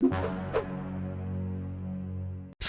you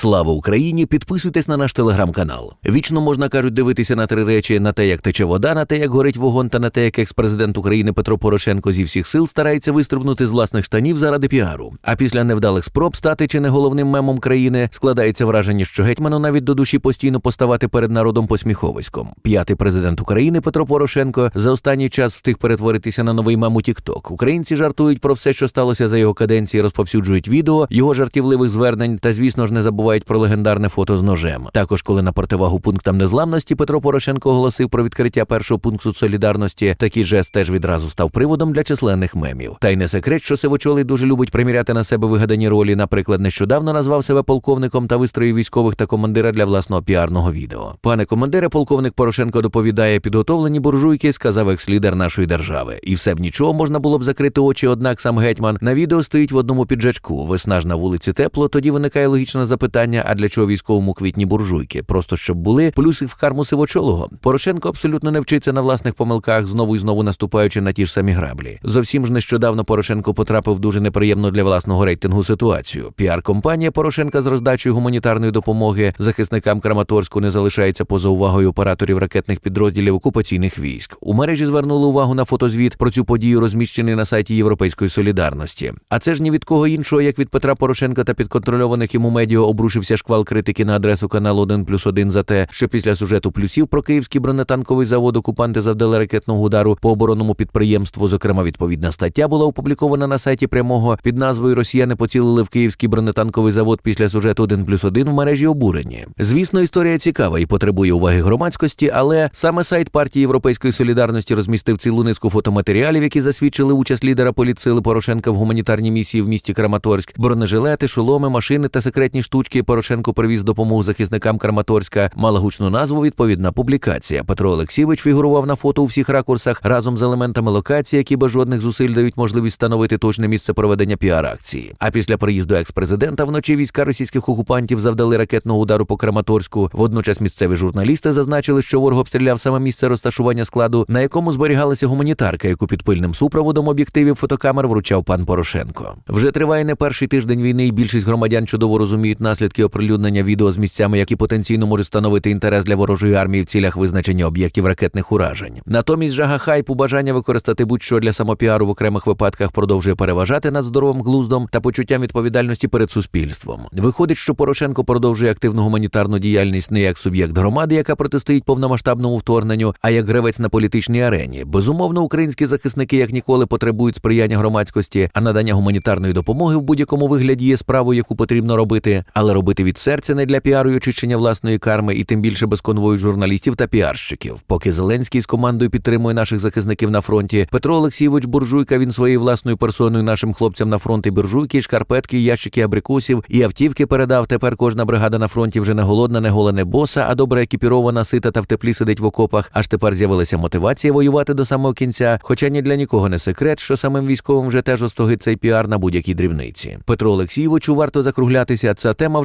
Слава Україні! Підписуйтесь на наш телеграм-канал. Вічно можна кажуть дивитися на три речі: на те, як тече вода, на те, як горить вогонь, та на те, як екс-президент України Петро Порошенко зі всіх сил старається вистрибнути з власних штанів заради піару. А після невдалих спроб стати чи не головним мемом країни складається враження, що гетьману навіть до душі постійно поставати перед народом посміховиськом. П'ятий президент України Петро Порошенко за останній час встиг перетворитися на новий мем у Тікток. Українці жартують про все, що сталося за його каденції, розповсюджують відео його жартівливих звернень та, звісно ж, не забувають про легендарне фото з ножем. Також, коли на противагу пунктам незламності Петро Порошенко оголосив про відкриття першого пункту солідарності, такий жест теж відразу став приводом для численних мемів. Та й не секрет, що Сивочолий дуже любить приміряти на себе вигадані ролі. Наприклад, нещодавно назвав себе полковником та вистроїв військових та командира для власного піарного відео. Пане командире, полковник Порошенко доповідає, підготовлені буржуйки, сказав екс-лідер нашої держави. І все б нічого можна було б закрити очі. Однак сам гетьман на відео стоїть в одному піджачку. Весна ж на вулиці тепло. Тоді виникає логічне запитання: а для чого військовому квітні буржуйки? Просто щоб були плюси в карму сивочолого. Порошенко абсолютно не вчиться на власних помилках, знову і знову наступаючи на ті ж самі граблі. Зовсім ж нещодавно Порошенко потрапив дуже неприємну для власного рейтингу ситуацію. Піар-компанія Порошенка з роздачею гуманітарної допомоги захисникам Краматорську не залишається поза увагою операторів ракетних підрозділів окупаційних військ. У мережі звернули увагу на фотозвіт про цю подію, розміщений на сайті Європейської солідарності. А це ж ні від кого іншого, як від Петра Порошенка та підконтрольованих йому медіа обрушився шквал критики на адресу каналу 1 плюс 1 за те, що після сюжету плюсів про київський бронетанковий завод окупанти завдали ракетного удару по оборонному підприємству. Зокрема, відповідна стаття була опублікована на сайті прямого під назвою Росіяни поцілили в київський бронетанковий завод після сюжету 1 плюс 1 в мережі обурені. Звісно, історія цікава і потребує уваги громадськості, але саме сайт партії Європейської солідарності розмістив цілу низку фотоматеріалів, які засвідчили участь лідера політсили Порошенка в гуманітарній місії в місті Краматорськ. Бронежилети, шоломи, машини та секретні штучки. Порошенко привіз допомогу захисникам Краматорська. Мала гучну назву відповідна публікація. Петро Олексійович фігурував на фото у всіх ракурсах разом з елементами локації, які без жодних зусиль дають можливість встановити точне місце проведення піар-акції. А після приїзду екс-президента вночі війська російських окупантів завдали ракетного удару по Краматорську. Водночас місцеві журналісти зазначили, що ворог обстріляв саме місце розташування складу, на якому зберігалася гуманітарка, яку під пильним супроводом об'єктивів фотокамер вручав пан Порошенко. Вже триває не перший тиждень війни, і більшість громадян чудово розуміють наслідки оприлюднення відео з місцями, які потенційно можуть становити інтерес для ворожої армії в цілях визначення об'єктів ракетних уражень. Натомість жага хайпу, бажання використати будь-що для самопіару в окремих випадках продовжує переважати над здоровим глуздом та почуттям відповідальності перед суспільством. Виходить, що Порошенко продовжує активну гуманітарну діяльність не як суб'єкт громади, яка протистоїть повномасштабному вторгненню, а як гравець на політичній арені. Безумовно, українські захисники як ніколи потребують сприяння громадськості, а надання гуманітарної допомоги в будь-якому вигляді є справою, яку потрібно робити, але робити від серця не для піару і очищення власної карми, і тим більше без конвою журналістів та піарщиків. Поки Зеленський з командою підтримує наших захисників на фронті, Петро Олексійович Буржуйка він своєю власною персоною нашим хлопцям на фронт і буржуйки, шкарпетки, ящики абрикосів і автівки передав. Тепер кожна бригада на фронті вже не голодна, не голене боса, а добре екіпірована, сита та в теплі сидить в окопах. Аж тепер з'явилася мотивація воювати до самого кінця. Хоча ні для нікого не секрет, що самим військовим вже теж остогить цей піар на будь-якій дрібниці. Петро Олексійовичу варто закруглятися. Ця тема вже